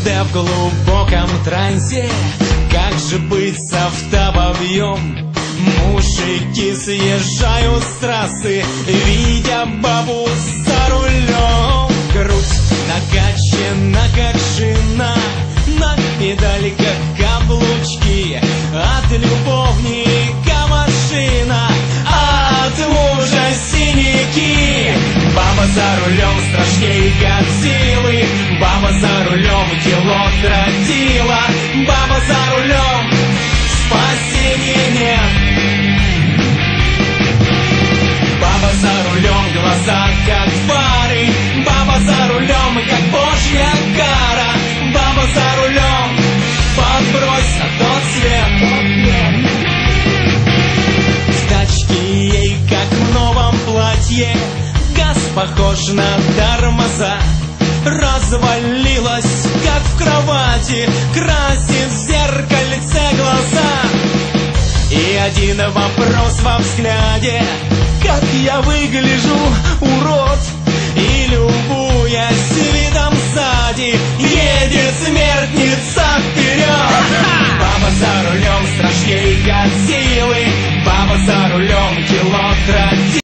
где в глубоком трансе Как же быть с автобобьем? Мужики съезжают с трассы Видя бабу за рулем. Грудь накачана, как шина На педальках каблучки. От любовника машина от мужа синяки. Баба за рулем страшней Годзиллы. Баба за рулем как фары Баба за рулем, как божья кара. Баба за рулем, подбрось на тот свет. В тачке ей, как в новом платье. Газ похож на тормоза. Развалилась, как в кровати. Красит в зеркальце глаза. И один вопрос во взгляде. Как я выгляжу, смерти Едет смертница вперед Баба за рулем страшней от силы. Баба за рулем